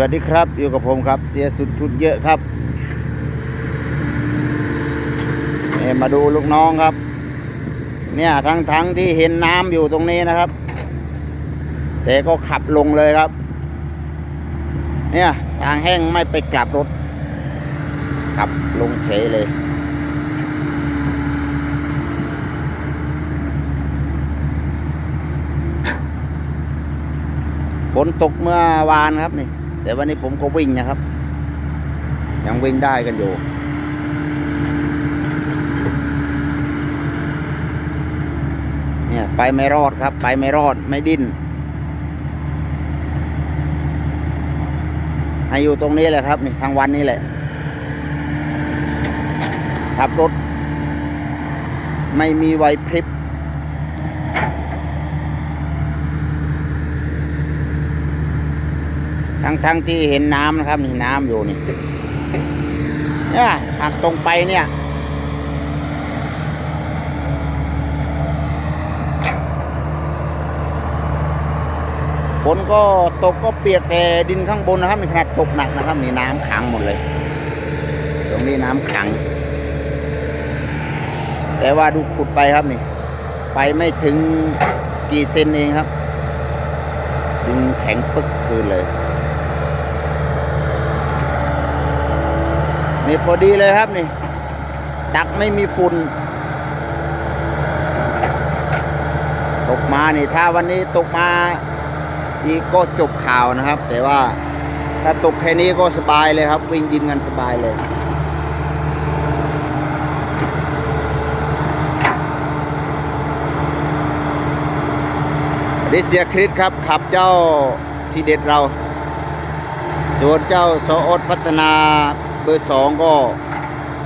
วัสดีครับ อยู่กับผมครับเสียสุดทุนเยอะครับนี่มาดูลูกน้องครับ เนี่ยทั้งทั้งที่เห็นน้ำอยู่ตรงนี้นะครับ แต่ก็ขับลงเลยครับ เนี่ยทางแห้งไม่ไปกลับรถ ขับลงเฉยเลยฝนตกเมื่อวานครับนี่ แต่วันนี้ผมก็วิ่งนะครับ ยังวิ่งได้กันอยู่ เนี่ยไปไม่รอดครับ ไปไม่รอดไม่ดิ้นให้อยู่ตรงนี้แหละครับนี่ทางวันนี้แหละขับรถไม่มีไวพริบ ทั้งทั้งที่เห็นน้ำนะครับนี่น้ำอยู่นี่เนี่ยหักตรงไปเนี่ยฝนก็ตกก็เปียกแต่ดินข้างบนนะครับมีขนาดตกหนักนะครับมีน้ำขังหมดเลย ตรงนี้น้ำขัง แต่ว่าดูขุดไปครับนี่ ไปไม่ถึงกี่เซนเองครับดินแข็งปึ๊กคืนเลย นี่พอดีเลยครับนี่ ดักไม่มีฝุ่นตกมานี่ถ้าวันนี้ตกมาอีกก็จบข่าวนะครับ แต่ว่าถ้าตกแค่นี้ก็สบายเลยครับ วิ่งดินกันสบายเลยดิเสียคริสครับ ขับเจ้าที่เด็ดเรา ส่วนเจ้าโสอดพัฒนา บอร์สองก็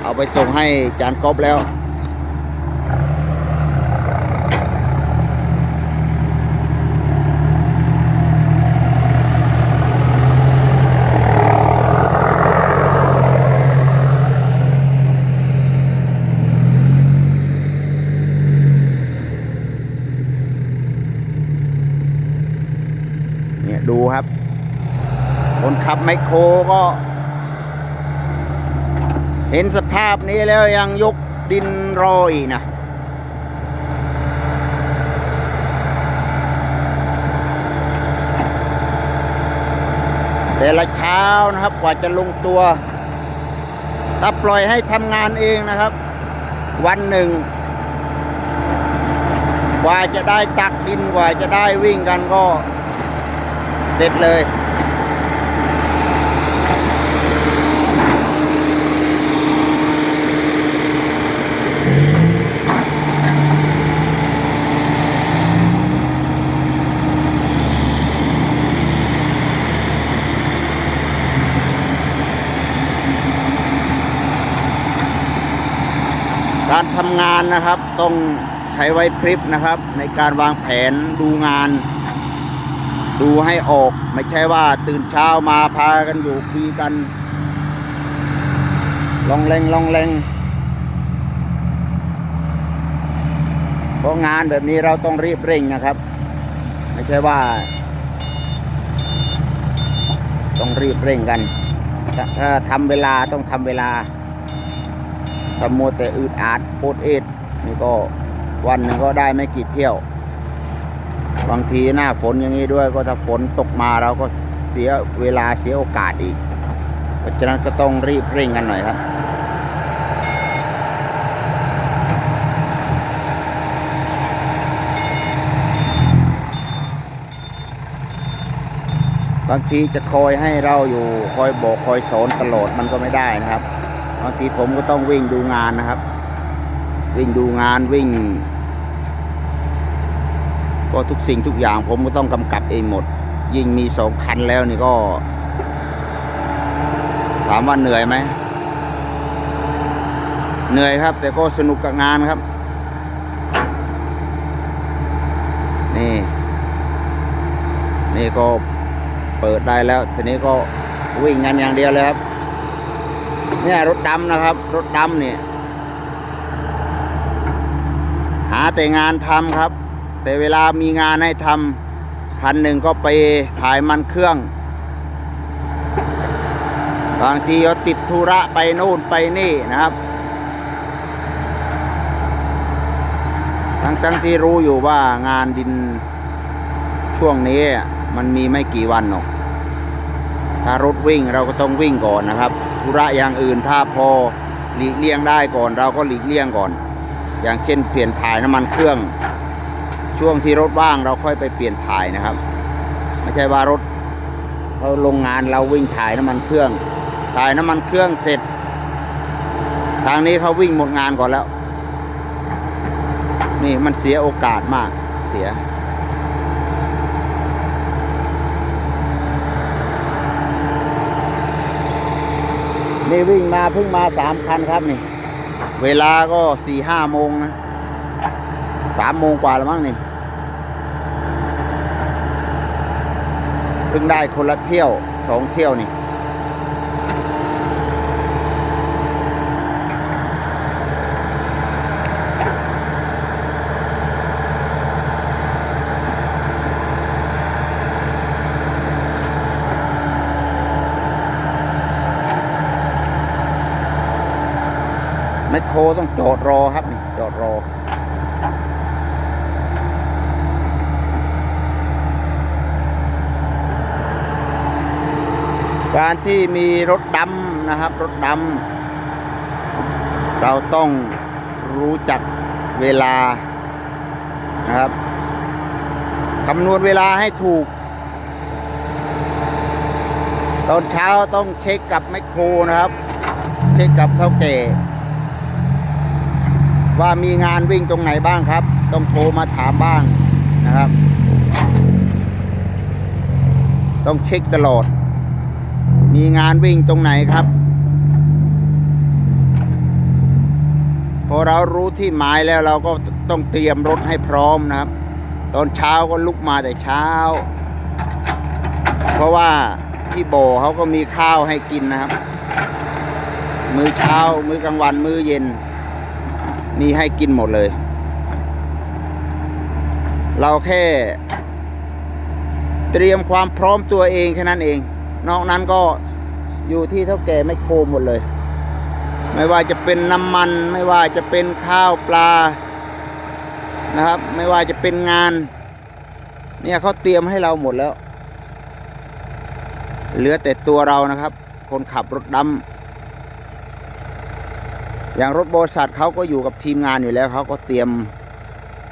เอาไปส่งให้จานก๊อบแล้ว เนี่ยดูครับ คนขับไมโครก็ เห็นสภาพนี้แล้วยังยกดินรออีกนะแต่ละเช้านะครับกว่าจะลงตัว ถ้าปล่อยให้ทำงานเองนะครับ วันหนึ่ง กว่าจะได้ตักดินกว่าจะได้วิ่งกันก็ เสร็จเลย การทำงานนะครับต้องใช้ไว้พริบนะครับ ในการวางแผนดูงาน ดูให้ออก ไม่ใช่ว่าตื่นเช้ามาพากันอยู่คุยกัน ลองเลงลองเลงเพราะงานแบบนี้เราต้องรีบเร่งนะครับ ไม่ใช่ว่า ต้องรีบเร่งกัน ถ้าถ้าทำเวลาต้องทำเวลา ถ้ามัวแต่อืดอาดโปดเอ็ดนี่ก็วันหนึ่งก็ได้ไม่กี่เที่ยว บางทีหน้าฝนอย่างนี้ด้วย ก็ถ้าฝนตกมาเราก็เสียเวลาเสียโอกาสอีก เพราะฉะนั้นก็ต้องรีบเร่งกันหน่อยครับบางทีจะคอยให้เราอยู่คอยบอกคอยสอนตลอดมันก็ไม่ได้นะครับ บางทีผมก็ต้องวิ่งดูงานนะครับ วิ่งดูงานวิ่ง ก็ทุกสิ่งทุกอย่างผมก็ต้องกำกับเองหมด ยิ่งมีสองคันแล้วนี่ก็ ถามว่าเหนื่อยไหมเหนื่อยครับ แต่ก็สนุกกับงานครับ นี่ นี่ก็เปิดได้แล้ว ทีนี้ก็วิ่งกันอย่างเดียวเลยครับ เนี่ยรถดำนะครับ รถดำเนี่ย หาแต่งานทำครับ แต่เวลามีงานให้ทำคันหนึ่งก็ไปถ่ายมันเครื่อง บางทีก็ติดธุระไปโน่นไปนี่นะครับทั้งทั้งที่รู้อยู่ว่างานดินช่วงนี้มันมีไม่กี่วันหรอก ถ้ารถวิ่งเราก็ต้องวิ่งก่อนนะครับ ธุระอย่างอื่นถ้าพอหลีกเลี่ยงได้ก่อน เราก็หลีกเลี่ยงก่อน อย่างเช่นเปลี่ยนถ่ายน้ำมันเครื่อง ช่วงที่รถว่างเราค่อยไปเปลี่ยนถ่ายนะครับ ไม่ใช่ว่ารถเราลงงานเราวิ่งถ่ายน้ำมันเครื่อง ถ่ายน้ำมันเครื่องเสร็จ ทางนี้เขาวิ่งหมดงานก่อนแล้ว นี่มันเสียโอกาสมากเสีย นี่วิ่งมาเพิ่งมาสามคันครับนี่ เวลาก็สี่ห้าโมงนะสามโมงกว่าแล้วมั้งนี่เพิ่งได้คนละเที่ยวสองเที่ยวนี่ แมคโครต้องจอดรอครับนี่จอดรอ การที่มีรถดำนะครับ รถดำเราต้องรู้จักเวลานะครับคำนวณเวลาให้ถูก ตอนเช้าต้องเช็คกับแมคโครนะครับ เช็คกับเท่าแก่ ว่ามีงานวิ่งตรงไหนบ้างครับ ต้องโทรมาถามบ้างนะครับ ต้องเช็คตลอด มีงานวิ่งตรงไหนครับ พอเรารู้ที่หมายแล้วเราก็ต้องเตรียมรถให้พร้อมนะครับ ตอนเช้าก็ลุกมาแต่เช้า เพราะว่าที่โบเขาก็มีข้าวให้กินนะครับ มื้อเช้า มื้อกลางวัน มื้อเย็น มีให้กินหมดเลย เราแค่ เตรียมความพร้อมตัวเองแค่นั้นเอง นอกนั้นก็อยู่ที่เท่าแก่ไม่โคมหมดเลย ไม่ว่าจะเป็นน้ำมัน ไม่ว่าจะเป็นข้าวปลานะครับ ไม่ว่าจะเป็นงาน เนี่ยเขาเตรียมให้เราหมดแล้ว เหลือแต่ตัวเรานะครับ คนขับรถดำ อย่างรถบริษัทเขาก็อยู่กับทีมงานอยู่แล้วเขาก็เตรียม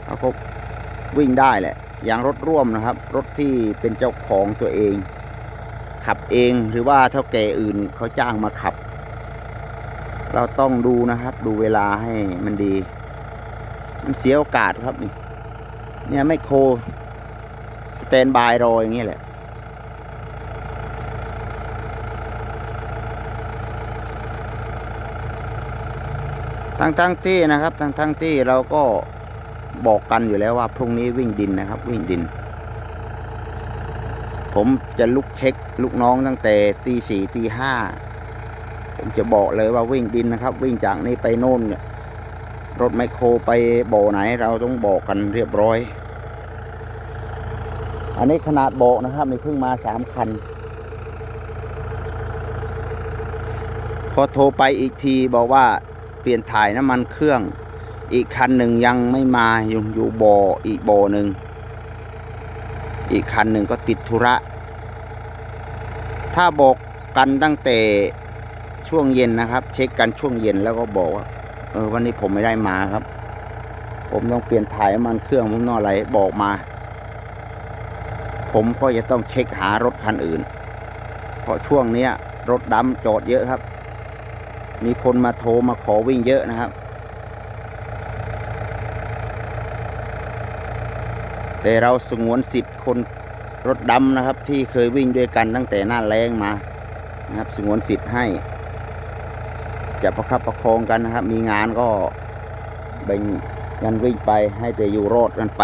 เขาก็วิ่งได้แหละ อย่างรถร่วมนะครับ รถที่เป็นเจ้าของตัวเอง ขับเองหรือว่าเท่าแก่อื่นเขาจ้างมาขับ เราต้องดูนะครับ ดูเวลาให้มันดี มันเสียโอกาสครับนี่เนี่ยไม่โคสแตนบายรออย่างนี้แหละ ทั้งทั้งที่นะครับ ทั้งทั้งที่เราก็บอกกันอยู่แล้วว่าพรุ่งนี้วิ่งดินนะครับ วิ่งดิน ผมจะลุกเช็คลูกน้องตั้งแต่ตีสี่ตีห้าผมจะบอกเลยว่าวิ่งดินนะครับ วิ่งจากนี้ไปโน่นเนี่ยรถไมโครไปบ่อไหนเราต้องบอกกันเรียบร้อย อันนี้ขนาดบอกนะครับนี่เพิ่งมาสามคัน พอโทรไปอีกทีบอกว่า เปลี่ยนถ่ายน้ำมันเครื่อง อีกคันหนึ่งยังไม่มาอยู่อยู่บ่ออีกบ่อหนึ่งอีกคันหนึ่งก็ติดธุระ ถ้าบอกกันตั้งแต่ช่วงเย็นนะครับ เช็คกันช่วงเย็นแล้วก็บอกว่าเออวันนี้ผมไม่ได้มาครับ ผมต้องเปลี่ยนถ่ายน้ำมันเครื่องผมต้ออะไรบอกมา ผมก็จะต้องเช็คหารถคันอื่น เพราะช่วงเนี้ยรถดำจอดเยอะครับ มีคนมาโทรมาขอวิ่งเยอะนะครับ แต่เราสงวนสิทธิ์คนรถดำนะครับ ที่เคยวิ่งด้วยกันตั้งแต่หน้าแรงมานะครับ สงวนสิทธิ์ให้ จะประคับประคองกันนะครับ มีงานก็แบ่งกันวิ่งไปให้แต่อยู่รอดกันไป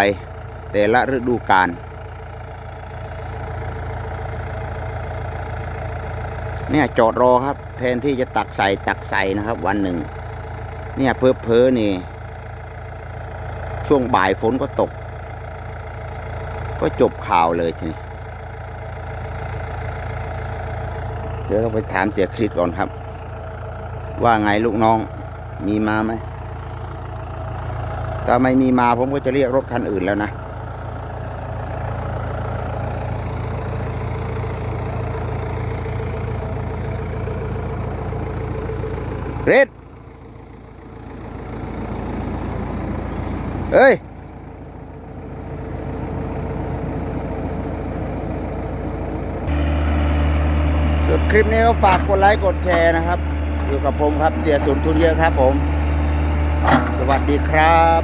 แต่ละฤดูกาล เนี่ยจอดรอครับ แทนที่จะตักใส่ตักใส่นะครับ วันหนึ่ง เนี่ยเพอเพอนี่ ช่วงบ่ายฝนก็ตก ก็จบข่าวเลยทีนี้เดี๋ยวต้องไปถามเสียคริสก่อนครับ ว่าไงลูกน้องมีมาไหมถ้าไม่มีมาผมก็จะเรียกรถคันอื่นแล้วนะ เฮ้ย สุดคลิปนี้ก็ฝากกดไลค์กดแชร์นะครับ อยู่กับผมครับเจียสุนทุนเยอะครับผม สวัสดีครับ